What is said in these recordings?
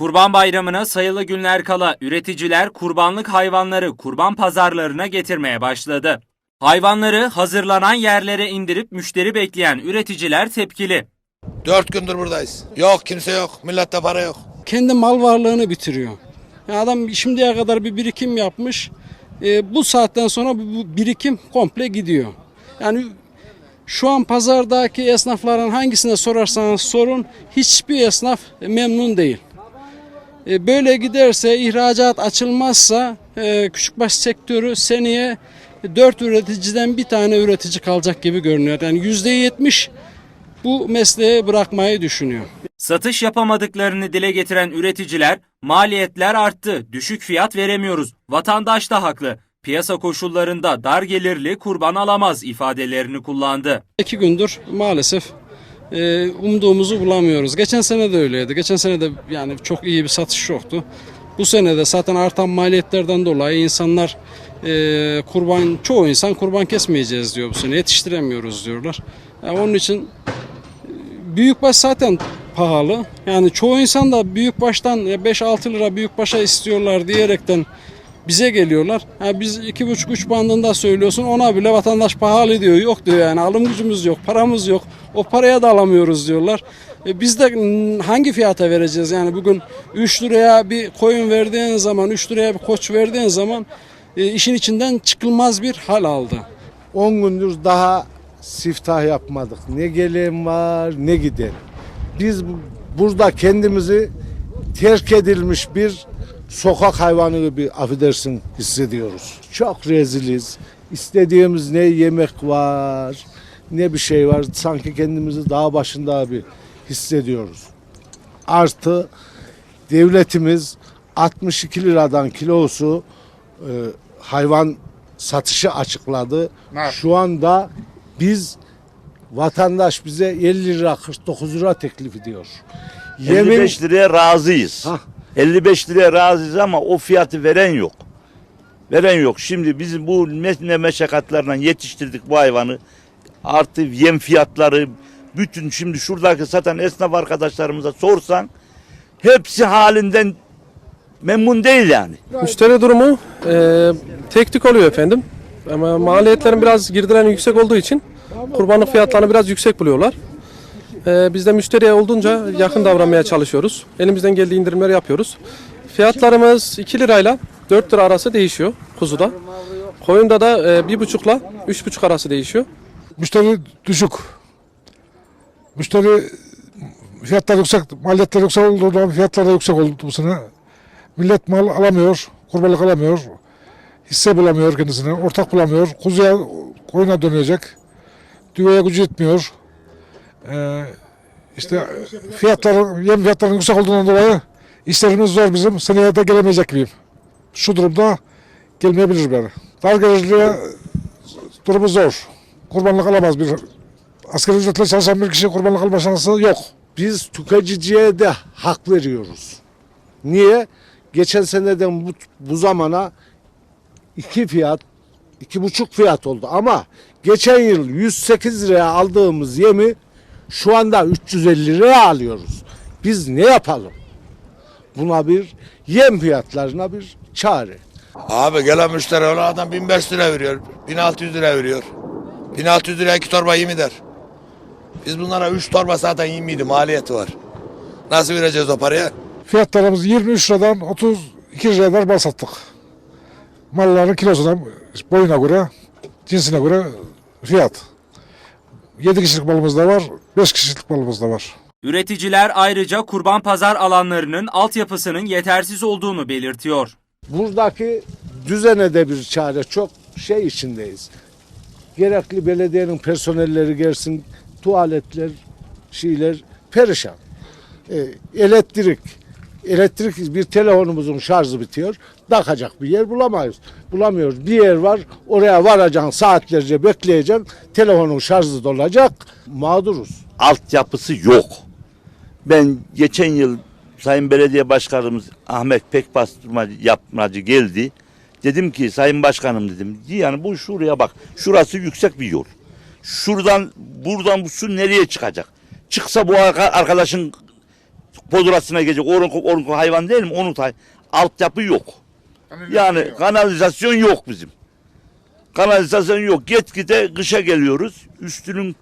Kurban Bayramı'na sayılı günler kala üreticiler kurbanlık hayvanları kurban pazarlarına getirmeye başladı. Hayvanları hazırlanan yerlere indirip müşteri bekleyen üreticiler tepkili. Dört gündür buradayız. Yok kimse yok. Millette para yok. kendi mal varlığını bitiriyor. Yani adam şimdiye kadar bir birikim yapmış. E, bu saatten sonra bu, bu birikim komple gidiyor. Yani şu an pazardaki esnafların hangisine sorarsanız sorun hiçbir esnaf memnun değil. E, böyle giderse ihracat açılmazsa e, küçükbaş sektörü seneye dört üreticiden bir tane üretici kalacak gibi görünüyor. Yani yüzde yetmiş bu mesleği bırakmayı düşünüyor. Satış yapamadıklarını dile getiren üreticiler maliyetler arttı, düşük fiyat veremiyoruz, vatandaş da haklı, piyasa koşullarında dar gelirli kurban alamaz ifadelerini kullandı. İki gündür maalesef e, umduğumuzu bulamıyoruz. Geçen sene de öyleydi. Geçen sene de yani çok iyi bir satış yoktu. Bu sene de zaten artan maliyetlerden dolayı insanlar e, kurban çoğu insan kurban kesmeyeceğiz diyor bu sene. Yetiştiremiyoruz diyorlar. Yani onun için e, büyükbaş zaten pahalı. Yani çoğu insan da büyükbaştan 5-6 lira büyükbaşa istiyorlar diyerekten bize geliyorlar. Ha biz iki buçuk üç bandında söylüyorsun ona bile vatandaş pahalı diyor. Yok diyor yani alım gücümüz yok, paramız yok. O paraya da alamıyoruz diyorlar. E biz de hangi fiyata vereceğiz? Yani bugün 3 liraya bir koyun verdiğin zaman, 3 liraya bir koç verdiğin zaman e, işin içinden çıkılmaz bir hal aldı. 10 gündür daha siftah yapmadık. Ne gelen var ne giden. Biz bu- burada kendimizi terk edilmiş bir sokak hayvanı gibi affedersin hissediyoruz. Çok reziliz. İstediğimiz ne yemek var ne bir şey var. Sanki kendimizi dağ başında abi hissediyoruz. Artı devletimiz 62 liradan kilosu e, hayvan satışı açıkladı. Şu anda biz vatandaş bize 50 lira 49 lira teklif ediyor. Yemin 55 liraya razıyız. Hah. 55 liraya razıyız ama o fiyatı veren yok. Veren yok. Şimdi biz bu ne meşakkatlerle yetiştirdik bu hayvanı. Artı yem fiyatları bütün şimdi şuradaki satan esnaf arkadaşlarımıza sorsan hepsi halinden memnun değil yani. Müşteri durumu e, tek tük oluyor efendim. Ama maliyetlerin biraz girdilerin yüksek olduğu için kurbanlık fiyatlarını biraz yüksek buluyorlar. E, biz de müşteriye olduğunca yakın davranmaya çalışıyoruz. Elimizden geldiği indirimleri yapıyoruz. Fiyatlarımız 2 lirayla 4 lira arası değişiyor kuzuda. Koyunda da e, 1,5 ile 3,5 arası değişiyor. Müşteri düşük. Müşteri fiyatlar yüksek, maliyetler yüksek olduğundan fiyatlar da yüksek oldu bu sene. Millet mal alamıyor, kurbanlık alamıyor. Hisse bulamıyor kendisine, ortak bulamıyor. Kuzuya, koyuna dönecek. Düveye gücü yetmiyor. Ee, işte fiyatlar, yem fiyatlarının yüksek olduğundan dolayı işlerimiz zor bizim. Seneye de gelemeyecek gibiyim. Şu durumda gelmeyebilir yani. Dar gelirliğe durumu zor. Kurbanlık alamaz bir asgari ücretle çalışan bir kişi kurbanlık alma şansı yok. biz tüketiciye de hak veriyoruz. Niye? Geçen seneden bu, bu zamana iki fiyat, iki buçuk fiyat oldu ama geçen yıl 108 liraya aldığımız yemi şu anda 350 liraya alıyoruz. Biz ne yapalım? Buna bir yem fiyatlarına bir çare. Abi gelen müşteri ona adam 1500 lira veriyor. 1600 lira veriyor. 1600 liraya iki torba yemi der. Biz bunlara 3 torba zaten yemiydi maliyeti var. Nasıl vereceğiz o paraya? Fiyatlarımız 23 liradan 32 liraya kadar mal sattık. Malların kilosuna, boyuna göre, cinsine göre fiyat. 7 kişilik malımız da var, 5 kişilik malımız da var. Üreticiler ayrıca kurban pazar alanlarının altyapısının yetersiz olduğunu belirtiyor. buradaki düzene de bir çare çok şey içindeyiz. Gerekli belediyenin personelleri gelsin, tuvaletler, şeyler perişan. Ee, elektrik, elektrik bir telefonumuzun şarjı bitiyor. Takacak bir yer bulamayız. Bulamıyoruz. Bir yer var, oraya varacaksın, saatlerce bekleyeceksin. Telefonun şarjı dolacak. Mağduruz. altyapısı yok. Ben geçen yıl Sayın Belediye Başkanımız Ahmet Pekbastırmacı yapmacı geldi. Dedim ki Sayın Başkanım dedim. Yani bu şuraya bak. Şurası yüksek bir yol. Şuradan buradan bu su nereye çıkacak? Çıksa bu arka- arkadaşın Podrasına gelecek. Orun, orun hayvan değil mi? Onun tay- altyapı yok. Yani kanalizasyon yok bizim. Kanalizasyon yok. Gitgide kışa geliyoruz. Üstünün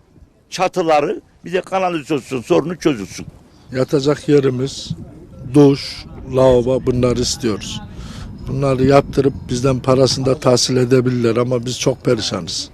çatıları bir de kanalizasyon sorunu çözülsün. Yatacak yerimiz, duş, lavabo bunları istiyoruz. Bunları yaptırıp bizden parasını da tahsil edebilirler ama biz çok perişanız.